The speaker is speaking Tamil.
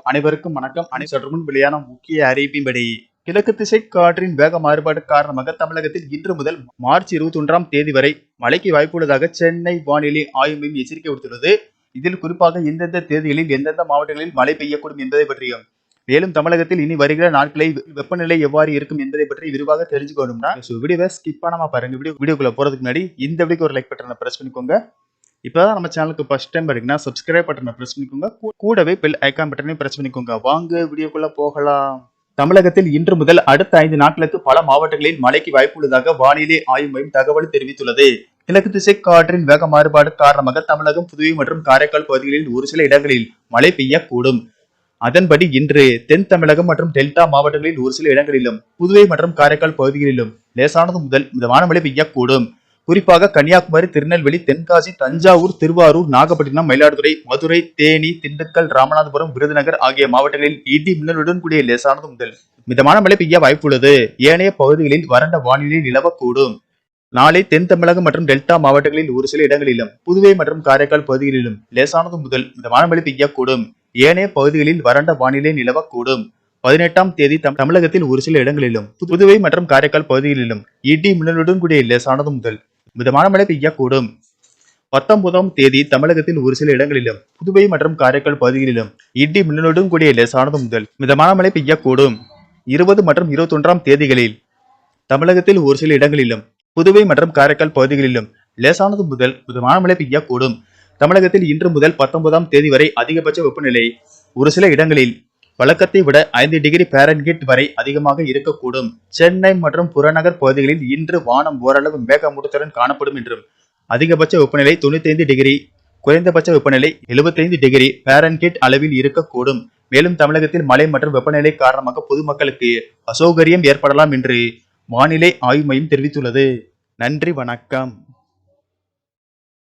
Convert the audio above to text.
அனைவருக்கும் வணக்கம். அனை வெளியான முக்கிய அறிவிப்பின்படி கிழக்கு திசை காற்றின் வேக மாறுபாடு காரணமாக தமிழகத்தில் இன்று முதல் மார்ச் இருபத்தி ஒன்றாம் தேதி வரை மழைக்கு வாய்ப்புள்ளதாக சென்னை வானிலை ஆய்வு மையம் எச்சரிக்கை விடுத்துள்ளது. இதில் குறிப்பாக எந்தெந்த தேதிகளில் எந்தெந்த மாவட்டங்களில் மழை பெய்யக்கூடும் என்பதை பற்றியும் மேலும் தமிழகத்தில் இனி வருகிற நாட்களில் வெப்பநிலை எவ்வாறு இருக்கும் என்பதை பற்றி விரிவாக தெரிஞ்சுக்கணும்னா வீடியோவை ஸ்கிப் பண்ணாம பாருங்க. வீடியோ வீடியோக்குள்ள போறதுக்கு முன்னாடி இந்த வீடியோக்கு ஒரு லைக் பட்டனை பிரஸ் பண்ணிக்கோங்க. இப்போதான் நம்ம சேனலுக்கு ஃபஸ்ட் டைம் பார்த்தீங்கன்னா சப்ஸ்கிரைப் பட்டனை ப்ரெஸ் பண்ணிக்கோங்க. கூடவே பெல் ஐக்கான் பட்டனையும் ப்ரெஸ் பண்ணிக்கோங்க. வாங்க வீடியோக்குள்ள போகலாம். தமிழகத்தில் இன்று முதல் அடுத்த ஐந்து நாட்களுக்கு பல மாவட்டங்களில் மழைக்கு வாய்ப்புள்ளதாக வானிலை ஆய்வு மையம் தகவல் தெரிவித்துள்ளது. கிழக்கு திசை காற்றின் வேக மாறுபாடு காரணமாக தமிழகம் புதுவை மற்றும் காரைக்கால் பகுதிகளில் ஒரு சில இடங்களில் மழை பெய்யக்கூடும். அதன்படி இன்று தென் தமிழகம் மற்றும் டெல்டா மாவட்டங்களில் ஒரு சில இடங்களிலும் புதுவை மற்றும் காரைக்கால் பகுதிகளிலும் லேசானது முதல் மிதமான மழை பெய்யக்கூடும். குறிப்பாக கன்னியாகுமரி திருநெல்வேலி தென்காசி தஞ்சாவூர் திருவாரூர் நாகப்பட்டினம் மயிலாடுதுறை மதுரை தேனி திண்டுக்கல் ராமநாதபுரம் விருதுநகர் ஆகிய மாவட்டங்களில் இடி மின்னலுடன் கூடிய லேசானது முதல் மிதமான மழை பெய்ய வாய்ப்புள்ளது ஏனைய பகுதிகளில் வறண்ட வானிலை நிலவக்கூடும். நாளை தென் தமிழகம் மற்றும் டெல்டா மாவட்டங்களில் ஒரு சில இடங்களிலும் புதுவை மற்றும் காரைக்கால் பகுதிகளிலும் லேசானது முதல் மிதமான மழை பெய்யக்கூடும். ஏனைய பகுதிகளில் வறண்ட வானிலை நிலவக்கூடும். பதினெட்டாம் தேதி தமிழகத்தில் ஒரு சில இடங்களிலும் புதுவை மற்றும் காரைக்கால் பகுதிகளிலும் இடி மின்னலுடன் கூடிய லேசானது முதல் மிதமான மழை பெய்யக்கூடும். பத்தொன்பதாம் தேதி தமிழகத்தில் ஒரு சில இடங்களிலும் புதுவை மற்றும் காரைக்கால் பகுதிகளிலும் இடி மின்னலுடன் கூடிய லேசானது முதல் மிதமான மழை பெய்யக்கூடும். இருபது மற்றும் இருபத்தொன்றாம் தேதிகளில் தமிழகத்தில் ஒரு சில இடங்களிலும் புதுவை மற்றும் காரைக்கால் பகுதிகளிலும் லேசானது முதல் மிதமான மழை பெய்யக்கூடும். தமிழகத்தில் இன்று முதல் பத்தொன்பதாம் தேதி வரை அதிகபட்ச வெப்பநிலை ஒரு சில இடங்களில் வழக்கத்தை விட ஐந்து டிகிரி பேரன்கிட் வரை அதிகமாக இருக்கக்கூடும். சென்னை மற்றும் புறநகர் பகுதிகளில் இன்று வானம் ஓரளவு மேகமூட்டத்துடன் காணப்படும் என்றும் அதிகபட்ச வெப்பநிலை 95 டிகிரி குறைந்தபட்ச வெப்பநிலை 75 டிகிரி பேரன்கிட் அளவில் இருக்கக்கூடும். மேலும் தமிழகத்தில் மழை மற்றும் வெப்பநிலை காரணமாக பொதுமக்களுக்கு அசௌகரியம் ஏற்படலாம் என்று வானிலை ஆய்வு மையம் தெரிவித்துள்ளது. நன்றி வணக்கம்.